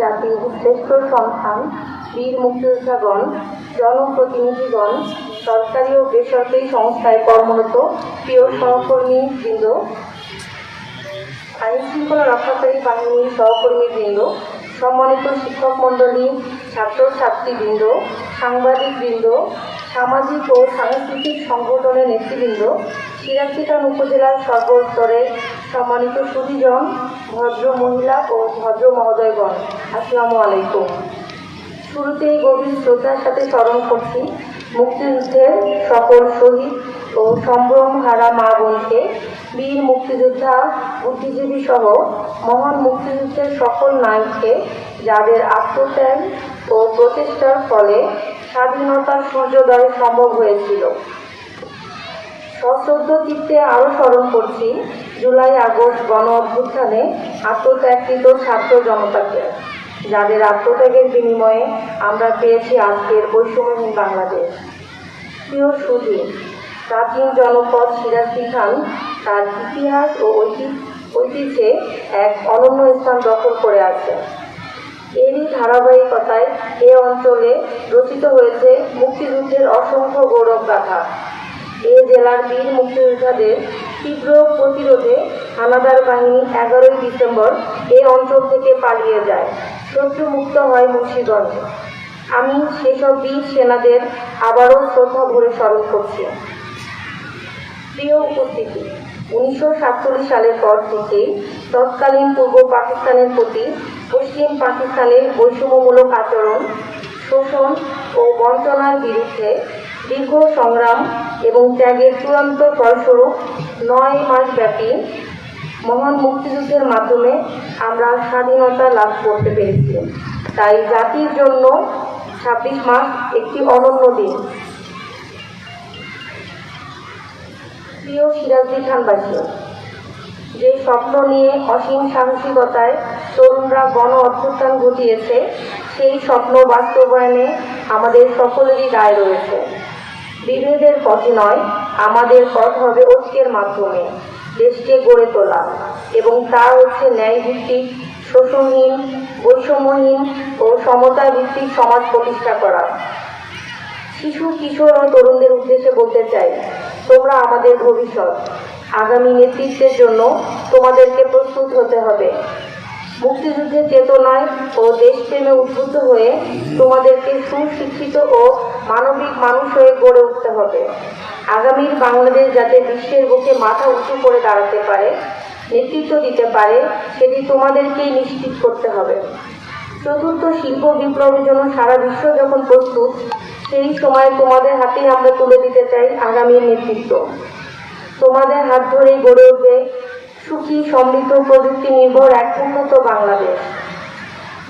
জাতির শ্রেষ্ঠ সন্তান, বীর মুক্তিযোদ্ধাগণ, জনপ্রতিনিধিগণ, সরকারি ও বেসরকারি সংস্থায় কর্মরত প্রিয় সহকর্মী বৃন্দ আইন শৃঙ্খলা রক্ষাকারী বাহিনীর সহকর্মী বৃন্দ সম্মানিত শিক্ষক মণ্ডলী সাংবাদিক বৃন্দ সামাজিক ও সাংস্কৃতিক সংগঠনের নেতৃবৃন্দ সিরাজদিখান উপজেলার সর্বস্তরের সম্মানিত সুধীজন, ভদ্র মহিলা ও ভদ্র মহোদয়গণ, আসসালামু আলাইকুম। শুরুতেই গভীর শ্রদ্ধার সাথে স্মরণ করছি মুক্তিযুদ্ধের সকল শহীদ ও সম্ভ্রম হারা মা বোনকে, বীর মুক্তিযোদ্ধা বুদ্ধিজীবী সহ মহান মুক্তিযুদ্ধের সকল নায়ককে যাদের আত্মত্যাগ ও প্রচেষ্টার ফলে স্বাধীনতার সূর্যোদয় সম্ভব হয়েছিল। সশ্রদ্ধ চিত্তে আরও স্মরণ করছি, জুলাই আগস্ট গণ অভ্যুত্থানে আত্মত্যাগকৃত ছাত্র জনতাকে। যাদের আত্মত্যাগের বিনিময়ে আমরা পেয়েছি আজকের বৈষম্যহীন বাংলাদেশ। প্রিয় সুধী, প্রাচীন জনপদ সিরাজদি খান তার ইতিহাস ও ঐতি- ঐতিহ্যে এক অনন্য স্থান দখল করে আছে। এরই ধারাবাহিকতায় এ অঞ্চলে রচিত হয়েছে মুক্তিযুদ্ধের অসংখ্য গৌরব গাথা। এ জেলার বীর মুক্তিযোদ্ধাদের তীব্র প্রতিরোধে হানাদার বাহিনী এগারোই ডিসেম্বর এ অঞ্চল থেকে পালিয়ে যায়। শত্রু মুক্ত হয় মুন্সিগঞ্জ। আমি সেসব বীর সেনাদের আবারও শ্রদ্ধা ভরে স্মরণ করছি। প্রিয় উপস্থিতি উনিশশো সাতচল্লিশ সালের পর থেকেই তৎকালীন পূর্ব পাকিস্তানের প্রতি পশ্চিম পাকিস্তানের বৈষম্যমূলক আচরণ, শোষণ ও বঞ্চনার বিরুদ্ধে দীর্ঘ সংগ্রাম এবং ত্যাগের চূড়ান্ত ফলস্বরূপ নয় মাস ব্যাপী মহান মুক্তিযুদ্ধের মাধ্যমে আমরা স্বাধীনতা লাভ করতে পেরেছি। তাই জাতির জন্য ছাব্বিশ মাস একটি অনন্য দিন। প্রিয় খানবাসী যে স্বপ্ন নিয়ে অসীম সাহসিকতায় তরুণরা গণ অভ্যুত্থান ঘটিয়েছে, সেই স্বপ্ন বাস্তবায়নে আমাদের সকলেরই দায় রয়েছে। বিভেদের পথে নয়, আমাদের পথ হবে ঐক্যের মাধ্যমে। দেশকে গড়ে তোলা এবং তা হচ্ছে ন্যায়ভিত্তিক, শোষণহীন, বৈষম্যহীন ও সমতা ভিত্তিক সমাজ প্রতিষ্ঠা করা। শিশু, কিশোর ও তরুণদের উদ্দেশ্যে বলতে চাই তোমরা আমাদের ভবিষ্যৎ। আগামী নেতৃত্বের জন্য তোমাদেরকে প্রস্তুত হতে হবে। মুক্তিযুদ্ধের চেতনায় ও দেশপ্রেমে উদ্বুদ্ধ হয়ে তোমাদেরকে সুশিক্ষিত ও মানবিক মানুষ হয়ে গড়ে উঠতে হবে। আগামীর বাংলাদেশ যাতে বিশ্বের বুকে মাথা উঁচু করে দাঁড়াতে পারে, নেতৃত্ব দিতে পারে, সেটি তোমাদেরকেই নিশ্চিত করতে হবে। চতুর্থ শিল্প বিপ্লবের জন্য সারা বিশ্ব যখন প্রস্তুত সেই সময় তোমাদের হাতেই আমরা তুলে দিতে চাই আগামীর নেতৃত্ব। তোমাদের হাত ধরেই গড়ে উঠবে সুখী, সমৃদ্ধ প্রযুক্তি নির্ভর এক উন্নত বাংলাদেশ।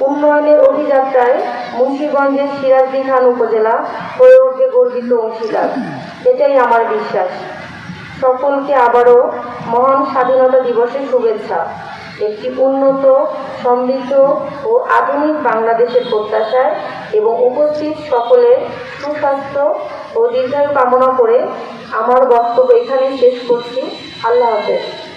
উন্নয়নের অভিযাত্রায় মুন্সীগঞ্জের সিরাজদি খান উপজেলা হয়ে উঠবে গর্বিত অংশীদার। এটাই আমার বিশ্বাস। সকলকে আবারও মহান স্বাধীনতা দিবসের শুভেচ্ছা। একটি উন্নত সমৃদ্ধ ও আধুনিক বাংলাদেশের প্রত্যাশায় এবং উপস্থিত সকলের সুস্বাস্থ্য ও দীর্ঘায়ু কামনা করে আমার বক্তব্য এখানেই শেষ করছি। আল্লাহ হাফেজ।